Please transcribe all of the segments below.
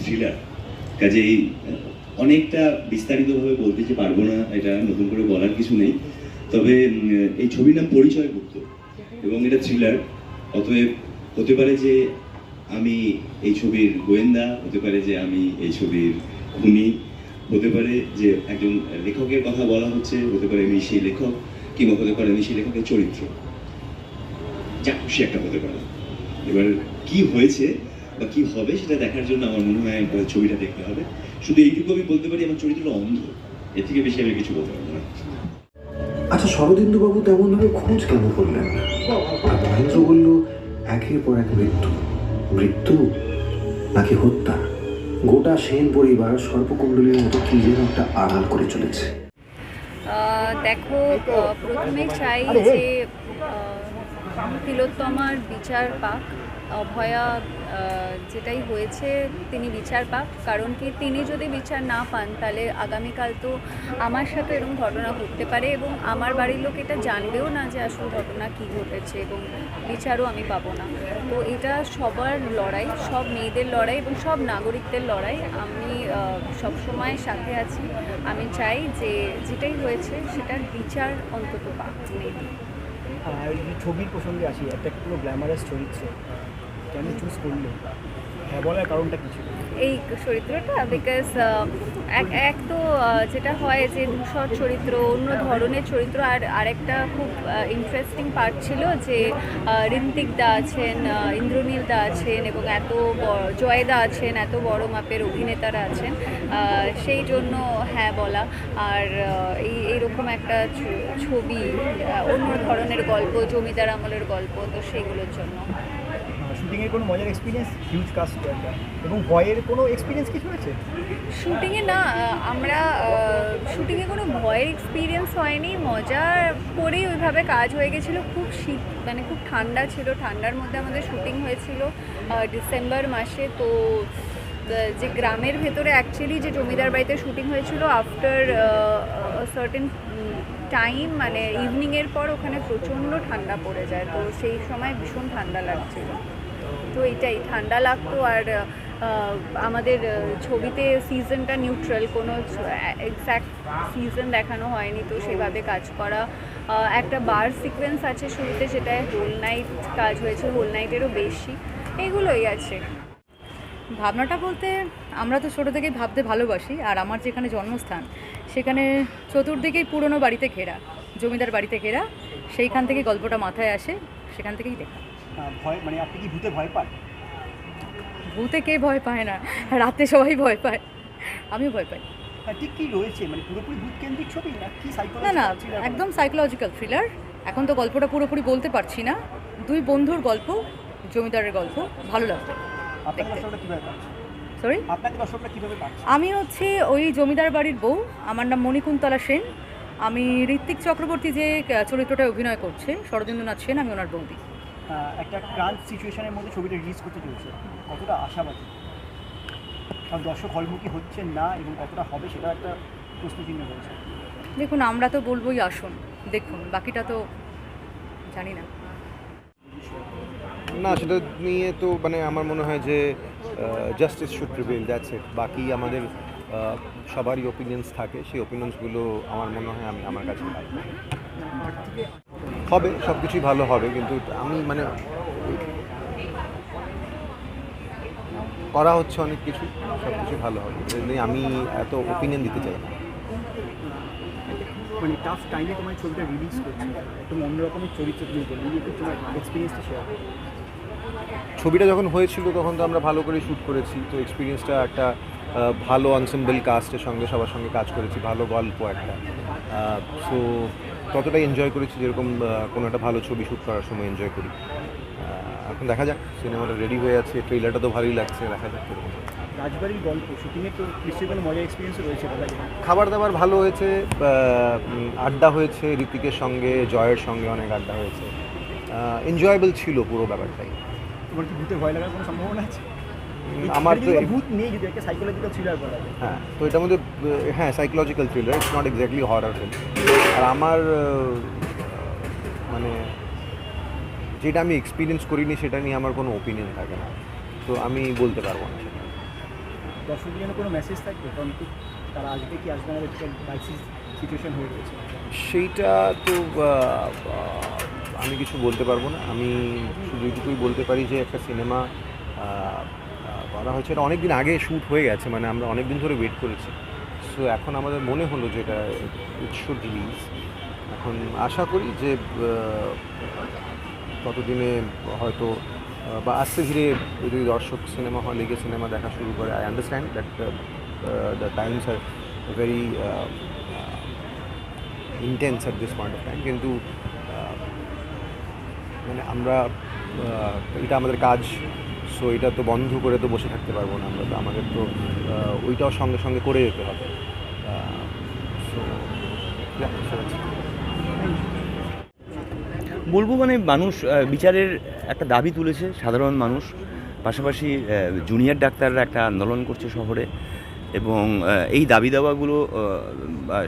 Thriller আহ, অনেকটা বিস্তারিতভাবে বলতে যে পারব না এটা নতুন করে বলার কিছু নেই। তবে এই ছবির নাম পরিচয় গুপ্ত এবং এটা থ্রিলার অতএব হতে পারে যে আমি এই ছবির গোয়েন্দা হতে পারে যে আমি এই ছবির খুনি হতে পারে যে একজন লেখকের কথা বলা হচ্ছে হতে পারে আমি সেই লেখক কিংবা হতে পারে আমি সেই লেখকের চরিত্র। যা খুশি একটা হতে পারে। এবার কি হয়েছে? বা কি হবে সেটা দেখার জন্য আমার মনে হয় ছবিটা দেখতে হবে। শুধু এইটুকু আমি বলতে পারি আমার চরিত্রটা অন্ধ। এর থেকে বেশি আমি কিছু বলতে পারব না। আচ্ছা শরদিন্দুবাবু তেমনভাবে খোঁজ কেন করলেন না? আর মহেন্দ্র বলল একের পর এক মৃত্যু। মৃত্যু? নাকি হত্যা? গোটা সেন পরিবার সর্পকুণ্ডলীর মতো কি যেন একটা আড়াল করে চলেছে। আহ, দেখো প্রথমে চাই যে আহ, তিলোত্তমার বিচার পাক। অভয়া যেটাই হয়েছে, তিনি বিচার পাক। কারণ কি, তিনি যদি বিচার না পান, তাহলে আগামীকাল তো আমার সাথে এরকম ঘটনা ঘটতে পারে এবং আমার বাড়ির লোক এটা জানবেও না যে আসল ঘটনা কী ঘটেছে এবং বিচারও আমি পাবো না। তো এটা সবার লড়াই, সব মেয়েদের লড়াই এবং সব নাগরিকদের লড়াই। আমি সবসময় সাথে আছি। আমি চাই যে, যেটাই হয়েছে, সেটার বিচার অন্তত পাক মেয়েদের ছবির প্রসঙ্গে আসি একটা পুরো গ্ল্যামারাস চরিত্র কেন চুজ করল? হ্যাঁ বলার কারণটা কি ছিল? এই চরিত্রটা বিকজ এক এক তো যেটা হয় যে ধূসর চরিত্র, অন্য ধরনের চরিত্র আর আরেকটা খুব ইন্টারেস্টিং পার্ট ছিল যে ঋত্বিক দা আছেন ইন্দ্রনীল দা আছেন এবং এত জয়দা আছেন, এত বড় মাপের অভিনেতারা আছেন সেই জন্য হ্যাঁ বলা। আর এই, এইরকম একটা ছবি অন্য ধরনের গল্প, জমিদার আমলের গল্প, তো সেইগুলোর জন্য। শুটিংয়ের কোনো মজার এক্সপিরিয়েন্স হিউজ কাস্ট এবং ভয়ের কোনো এক্সপিরিয়েন্স কিছু হয়েছে শুটিংয়ে না আমরা শুটিংয়ে কোনো ভয়ের এক্সপিরিয়েন্স হয়নি। মজা করেই ওইভাবে কাজ হয়ে গেছিল। খুব শীত মানে খুব ঠান্ডা ছিল। ঠান্ডার মধ্যে আমাদের শুটিং হয়েছিল ডিসেম্বর মাসে। তো যে গ্রামের ভেতরে অ্যাকচুয়ালি যে জমিদার বাড়িতে শুটিং হয়েছিল আফটার সার্টেন টাইম মানে ইভিনিংয়ের পর ওখানে প্রচণ্ড ঠান্ডা পড়ে যায়। তো সেই সময় ভীষণ ঠান্ডা লাগছিল। তো এটাই ঠান্ডা লাগতো আর আমাদের ছবিতে সিজনটা নিউট্রাল কোনো এক্স্যাক্ট সিজন দেখানো হয়নি তো সেভাবে কাজ করা একটা বার সিকোয়েন্স আছে শুরুতে যেটায় হোল নাইট কাজ হয়েছে হোল নাইটেরও বেশি এগুলোই আছে। ভাবনাটা বলতে আমরা তো ছোটো থেকেই ভাবতে ভালোবাসি আর আমার যেখানে জন্মস্থান সেখানে চতুর্দিকেই পুরনো বাড়িতে ঘেরা জমিদার বাড়িতে ঘেরা সেইখান থেকে গল্পটা মাথায় আসে সেখান থেকেই আহ, ভয় মানে আপনি কি ভূতে ভয় পান? ভূতে কে ভয় পায় না? রাতে সবাই ভয় পায়। আমিও ভয় পাই। হ্যাঁ, ঠিক কি রয়েছে? মানে পুরোপুরি ভূত কেন্দ্রিক ছবি না কি না না একদম সাইকোলজিক্যাল থ্রিলার এখন তো গল্পটা পুরোপুরি বলতে পারছি না। দুই বন্ধুর গল্প জমিদারের গল্প। ভালো লাগবে সরি আমি হচ্ছে ওই জমিদার বাড়ির বউ। আমার নাম মণিকুন্তলা সেন। আমি ঋত্বিক চক্রবর্তী যে চরিত্রটায় অভিনয় করছে শরদিন্দুনাথ সেন আমি ওনার বৌদি। একটা ক্রান্ট সিচুয়েশনের মধ্যে ছবিটা রিলিজ করতে চলছে। কতটা আশাবাদী? কারণ দর্শক হলমুখী হচ্ছেন না এবং কতটা হবে সেটা একটা প্রশ্নচিহ্ন রয়েছে। দেখুন আমরা তো বলবোই আসুন দেখুন বাকিটা তো জানি না। না সেটা নিয়ে তো মানে আমার মনে হয় যে justice should prevail that's it বাকি আমাদের সবারই ওপিনিয়ন্স থাকে সেই ওপিনিয়ন্সগুলো আমার মনে হয় আমি আমার কাছে পাই। হবে সব কিছুই ভালো হবে কিন্তু আমি মানে করা হচ্ছে অনেক কিছু সব কিছুই ভালো হবে। আমি এত ওপিনিয়ন দিতে চাই না। মানে টাফ টাইমে তোমার ছবিটা রিলিজ করছে অন্যরকমের চরিত্র তুমি বললে তোমার এক্সপিরিয়েন্সটা শেয়ার ছবিটা যখন হয়েছিল তখন তো আমরা ভালো করে শ্যুট করেছি তো এক্সপিরিয়েন্সটা একটা ভালো অনসেম্বল কাস্টের সঙ্গে সবার সঙ্গে কাজ করেছি ভালো গল্প একটা। সো ততটাই এনজয় করেছি যেরকম কোনো একটা ভালো ছবি শ্যুট করার সময় এনজয় করি। এখন দেখা যাক সিনেমাটা রেডি হয়ে আছে ট্রেলারটা তো ভালোই লাগছে দেখা যাক কীরকম। রাজবাড়ির গল্প শুটিংয়ে তো নিশ্চয়ই কোনো মজার এক্সপিরিয়েন্স রয়েছে খাবার দাবার ভালো হয়েছে আড্ডা হয়েছে ঋতিকের সঙ্গে জয়ের সঙ্গে অনেক আড্ডা হয়েছে। এনজয়েবল ছিল পুরো ব্যাপারটাই। তোমার কি ভূতে ভয় লাগার কোনো সম্ভাবনা আছে? আমার তো ভূত নেই যদি একটা সাইকোলজিক্যাল থ্রিলার বলা হ্যাঁ তো এটার মধ্যে হ্যাঁ psychological thriller it's not exactly horror film আর আমার মানে যেটা আমি এক্সপিরিয়েন্স করিনি সেটা নিয়ে আমার কোনো ওপিনিয়ন থাকে না। তো আমি বলতে পারব না সেটা। জন্য কোনো মেসেজ থাকবে? কারণ তারা আজকে কি আসবে না? ক্রাইসিস সিচুয়েশন হয়ে রয়েছে সেইটা তো আমি কিছু বলতে পারব না। আমি শুধু এইটুকুই বলতে পারি যে একটা সিনেমা করা হয়েছে। এটা অনেক দিন আগে শ্যুট হয়ে গেছে মানে আমরা অনেক দিন ধরে ওয়েট করেছি। সো এখন আমাদের মনে হলো যে এটা ইট শুড রিলিজ এখন আশা করি যে আহ, ততদিনে হয়তো বা আস্তে ধীরে যদি দর্শক সিনেমা হলে গিয়ে সিনেমা দেখা শুরু করে I understand that the times are very intense at this point of time কিন্তু মানে আমরা এটা আমাদের কাজ সো এটা তো বন্ধ করে তো বসে থাকতে পারব না আমরা। তো আমাদের তো ওইটাও সঙ্গে সঙ্গে করে যেতে হবে। সো বলব মানে মানুষ বিচারের একটা দাবি তুলেছে, সাধারণ মানুষ। পাশাপাশি জুনিয়র ডাক্তাররা একটা আন্দোলন করছে শহরে এবং এই দাবি দাওয়াগুলো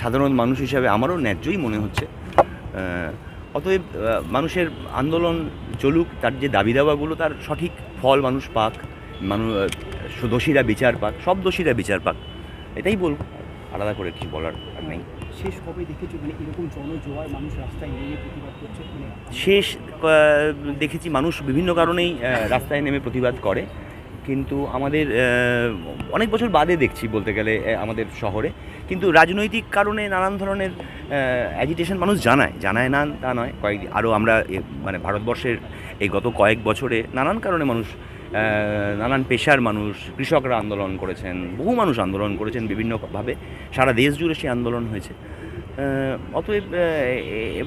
সাধারণ মানুষ হিসাবে আমারও ন্যায্যই মনে হচ্ছে। অতএব মানুষের আন্দোলন চলুক, তার যে দাবি দাওয়াগুলো, তার সঠিক ফল মানুষ পাক মানুষ দোষীরা বিচার পাক সব দোষীরা বিচার পাক। এটাই বলব। আলাদা করে কিছু বলার আর নেই। শেষ কবে দেখেছ? মানে এরকম জনজোয়ার মানুষ রাস্তায় নেমে প্রতিবাদ করছে শেষ দেখেছি মানুষ বিভিন্ন কারণেই রাস্তায় নেমে প্রতিবাদ করে। কিন্তু আমাদের অনেক বছর বাদে দেখছি বলতে গেলে আমাদের শহরে। কিন্তু রাজনৈতিক কারণে নানান ধরনের অ্যাজিটেশন মানুষ জানায়। জানায় না, তা নয়। কয়েক আরও আমরা মানে ভারতবর্ষের এই গত কয়েক বছরে নানান কারণে মানুষ নানান পেশার মানুষ, কৃষকরা আন্দোলন করেছেন, বহু মানুষ আন্দোলন করেছেন বিভিন্নভাবে। সারা দেশ জুড়ে সেই আন্দোলন হয়েছে। অতএব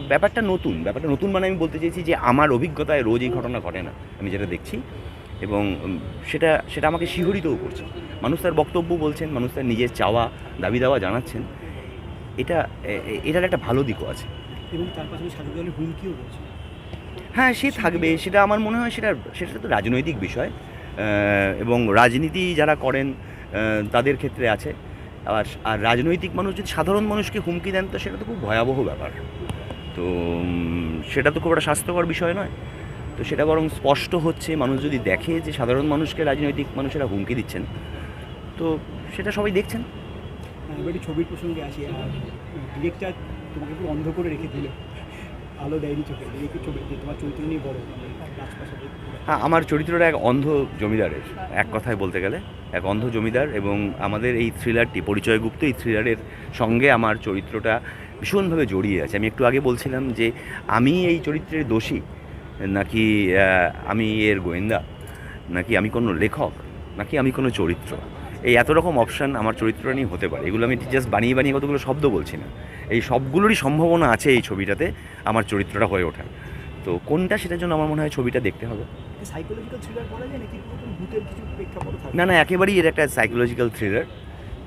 ব্যাপারটা নতুন। ব্যাপারটা নতুন মানে আমি বলতে চাইছি যে আমার অভিজ্ঞতায় রোজ এই ঘটনা ঘটে না। আমি যেটা দেখছি এবং সেটা সেটা আমাকে শিহরিতও করছে। মানুষ তার বক্তব্য বলছেন মানুষ তার নিজের চাওয়া দাবি দাওয়া জানাচ্ছেন। এটা এটার একটা ভালো দিকও আছে। এবং তার পাশাপাশি শাসক দলের হুমকিও করছে হ্যাঁ সে থাকবে সেটা আমার মনে হয় সেটা সেটা তো রাজনৈতিক বিষয়। এবং রাজনীতি যারা করেন তাদের ক্ষেত্রে আছে। আর আর রাজনৈতিক মানুষ যদি সাধারণ মানুষকে হুমকি দেন তো সেটা তো খুব ভয়াবহ ব্যাপার। তো সেটা তো খুব একটা স্বাস্থ্যকর বিষয় নয়। তো সেটা বরং স্পষ্ট হচ্ছে মানুষ যদি দেখে যে সাধারণ মানুষকে রাজনৈতিক মানুষেরা হুমকি দিচ্ছেন তো সেটা সবাই দেখছেন। একটু ছবির প্রসঙ্গে আসি ডিরেক্টর তোমাকে একটু অন্ধ করে রেখে দিল। আলো দেয়নি চোখে একটু ছবি তোমার চরিত্র নিয়ে বড়। হ্যাঁ আমার চরিত্রটা এক অন্ধ জমিদারের এক কথায় বলতে গেলে এক অন্ধ জমিদার এবং আমাদের এই থ্রিলারটি পরিচয়গুপ্ত এই থ্রিলারের সঙ্গে আমার চরিত্রটা ভীষণভাবে জড়িয়ে আছে। আমি একটু আগে বলছিলাম যে আমি এই চরিত্রের দোষী নাকি আমি এর গোয়েন্দা? নাকি আমি কোনো লেখক? নাকি আমি কোনো চরিত্র? এই এত রকম অপশান আমার চরিত্রটা নিয়ে হতে পারে। এগুলো আমি জাস্ট বানিয়ে বানিয়ে কতগুলো শব্দ বলছি না। এই সবগুলোরই সম্ভাবনা আছে এই ছবিটাতে আমার চরিত্রটা হয়ে ওঠার। তো কোনটা সেটার জন্য আমার মনে হয় ছবিটা দেখতে হবে। না না একেবারেই এর একটা সাইকোলজিক্যাল থ্রিলার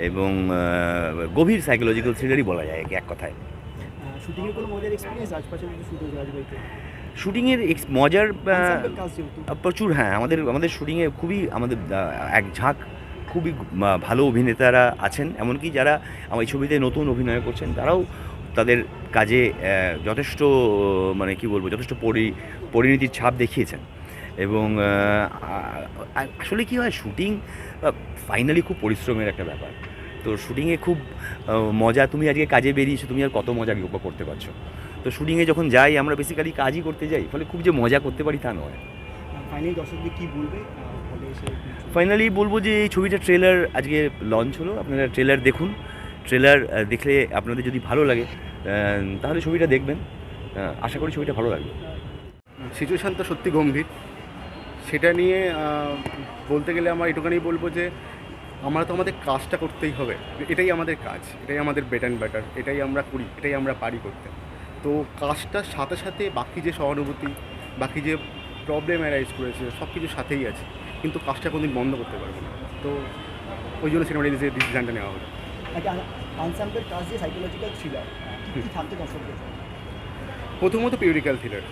এবং গভীর সাইকোলজিক্যাল থ্রিলারই বলা যায় একে কথায়। শুটিংয়ের কোনো মজার এক্সপিরিয়েন্স রাজপ্রাসাদে শুট হয়েছে রাজবাড়িতে শুটিংয়ের এক্স মজার প্রচুর হ্যাঁ আমাদের আমাদের শুটিংয়ে খুবই আমাদের এক ঝাঁক খুবই ভালো অভিনেতারা আছেন। এমনকি যারা আমার এই ছবিতে নতুন অভিনয় করছেন তারাও তাদের কাজে যথেষ্ট মানে কি বলব যথেষ্ট পরি পরিণতির ছাপ দেখিয়েছেন। এবং আসলে কি হয় শুটিং ফাইনালি খুব পরিশ্রমের একটা ব্যাপার। তো শুটিংয়ে খুব মজা তুমি আজকে কাজে বেরিয়েছো তুমি আর কত মজা উপভোগ করতে পারছ? তো শুটিংয়ে যখন যাই আমরা বেসিক্যালি কাজই করতে যাই ফলে খুব যে মজা করতে পারি তা নয়। ফাইনালি দর্শকদের কি বলবে? ফাইনালি বলব যে এই ছবিটা ট্রেলার আজকে লঞ্চ হলো। আপনারা ট্রেলার দেখুন। ট্রেলার দেখলে আপনাদের যদি ভালো লাগে তাহলে ছবিটা দেখবেন। আশা করি ছবিটা ভালো লাগবে। সিচুয়েশান তো সত্যি গম্ভীর। সেটা নিয়ে বলতে গেলে আমার এটুখানি বলব যে আমরা তো আমাদের কাজটা করতেই হবে। এটাই আমাদের কাজ। এটাই আমাদের বেটার অ্যান্ড ব্যাটার এটাই আমরা করি। এটাই আমরা পারি করতে। তো কাজটার সাথে সাথে বাকি যে সহানুভূতি বাকি যে প্রবলেম অ্যারাইজ করেছে সব কিছুর সাথেই আছে। কিন্তু কাজটা কোনোদিন বন্ধ করতে পারব না। তো ওই জন্য সিনেমা রিলিজের ডিসিশনটা নেওয়া হলো। আচ্ছা আনসাম্পের কাজ সাইকোলজিক্যাল থ্রিলার থাকতে দর্শকদের প্রথমত পিউরিক্যাল থ্রিলার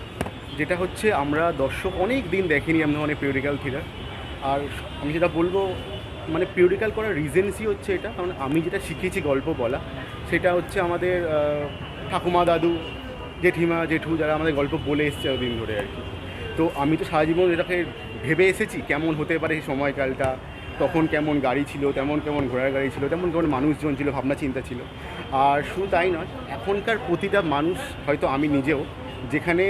যেটা হচ্ছে আমরা দর্শক অনেক দিন দেখিনি এমন অনেক পিউরিক্যাল থ্রিলার আর আমি যেটা বলব মানে পিউরিক্যাল করার রিজেন্সই হচ্ছে এটা। কারণ আমি যেটা শিখেছি গল্প বলা সেটা হচ্ছে আমাদের ঠাকুমা দাদু জেঠিমা, জেঠু যারা আমাদের গল্প বলে এসছে দিন ধরে আর কি। তো আমি তো সারা জীবন এটাকে ভেবে এসেছি কেমন হতে পারে সেই সময়কালটা, তখন কেমন গাড়ি ছিল, তেমন কেমন ঘোড়ার গাড়ি ছিল, তেমন কেমন মানুষজন ছিল, ভাবনা চিন্তা ছিল। আর শুধু তাই নয়, এখনকার প্রতিটা মানুষ, হয়তো আমি নিজেও, যেখানে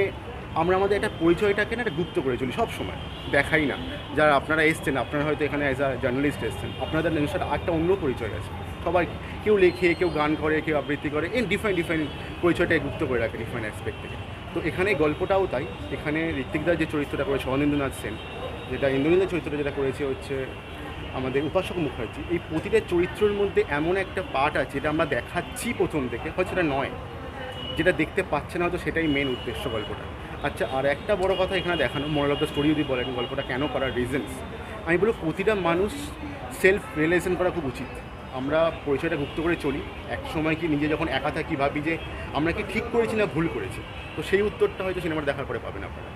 আমরা আমাদের একটা পরিচয়টাকে না একটা গুপ্ত করে চলি সব সময়, দেখাই না। যারা আপনারা এসছেন, আপনারা হয়তো এখানে অ্যাজ আ জার্নালিস্ট এসছেন, আপনাদের নিজস্ব একটা অন্য পরিচয় আছে। সবাই কেউ লেখে, কেউ গান করে, কেউ আবৃত্তি করে। এই ডিফারেন্ট ডিফারেন্ট পরিচয়টাকে গুপ্ত করে রাখে ডিফারেন্ট অ্যাসপেক্ট থেকে। তো এখানে গল্পটাও তাই। এখানে ঋত্বিকদার যে চরিত্রটা করেছে অনিন্দ্রনাথ সেন, যেটা ইন্দ্রনীন্দ্র চরিত্রটা যেটা করেছে হচ্ছে আমাদের উপাসক মুখার্জি। এই প্রতিটা চরিত্রের মধ্যে এমন একটা পার্ট আছে যেটা আমরা দেখাচ্ছি প্রথম থেকে, হয়তো সেটা নয়। যেটা দেখতে পাচ্ছে না, হয়তো সেটাই মেন উদ্দেশ্য গল্পটা। আচ্ছা আর একটা বড় কথা এখানে দেখানো মোরাল অফ দ্য স্টোরি যদি বলেন গল্পটা কেন করার রিজনস আমি বলব প্রতিটা মানুষ সেলফ রিয়েলাইজেশন করা খুব উচিত। আমরা পরিচয়টা গুপ্ত করে চলি। এক সময় কি নিজে যখন একা থাকি ভাবি যে আমরা কি ঠিক করেছি না ভুল করেছি? তো সেই উত্তরটা হয়তো সিনেমাটা দেখার পরে পাবেন আপনারা।